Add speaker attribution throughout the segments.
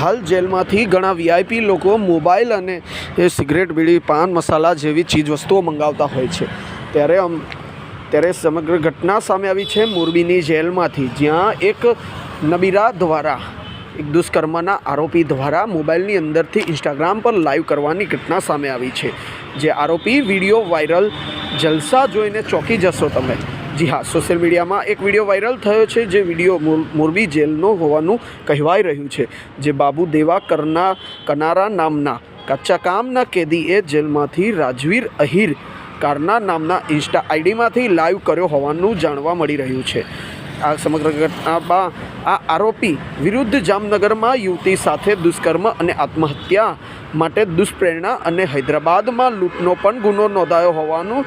Speaker 1: હાલ જેલમાંથી ઘણા વીઆઈપી લોકો મોબાઈલ અને એ સિગરેટ, બીડી, પાન, મસાલા જેવી ચીજવસ્તુઓ મંગાવતા હોય છે. ત્યારે આમ, ત્યારે સમગ્ર ઘટના સામે આવી છે મોરબીની જેલમાંથી, જ્યાં એક નબીરા દ્વારા, એક દુષ્કર્મના આરોપી દ્વારા મોબાઈલની અંદરથી ઇન્સ્ટાગ્રામ પર લાઈવ કરવાની ઘટના સામે આવી છે. જે આરોપી વીડિયો વાયરલ, જલસા જોઈને ચોંકી જશો તમે. જી હા સોશિયલ મીડિયામાં એક વીડિયો વાયરલ થયો છે, જે વીડિયો મોરબી જેલનો હોવાનું કહેવાઈ રહ્યું છે, જે બાબુ દેવા કરના કનારા નામના કચ્ચા કામના કેદીએ જેલમાંથી રાજવીર અહીર કારના નામના ઇન્સ્ટા આઈડીમાંથી લાઈવ કર્યો હોવાનું જાણવા મળી રહ્યું છે. આ સમગ્ર ઘટનામાં આ આરોપી વિરુદ્ધ જામનગરમાં યુવતી સાથે દુષ્કર્મ અને આત્મહત્યા માટે દુષ્પ્રેરણા અને હૈદરાબાદમાં લૂંટનો પણ ગુનો નોંધાયો હોવાનું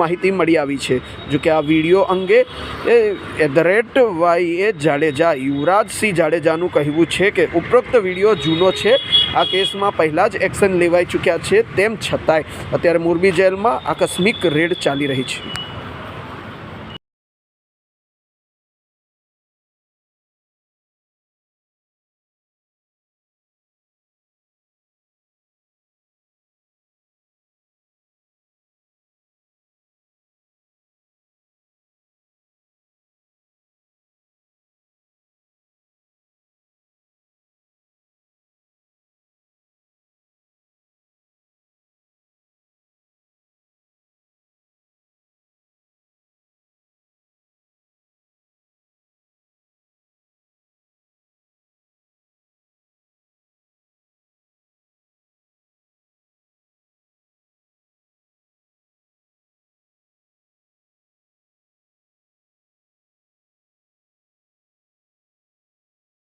Speaker 1: માહિતી મળી આવી છે. જો કે આ વીડિયો અંગે at the rate Y A Jadeja Yuvrajsinh જાડેજાનું કહેવું છે કે ઉપરોક્ત વીડિયો જૂનો છે. આ કેસમાં પહેલાં જ એક્શન લેવાઈ ચૂક્યા છે તેમ છતાંય અત્યારે મોરબી જેલમાં આકસ્મિક રેડ ચાલી રહી છે.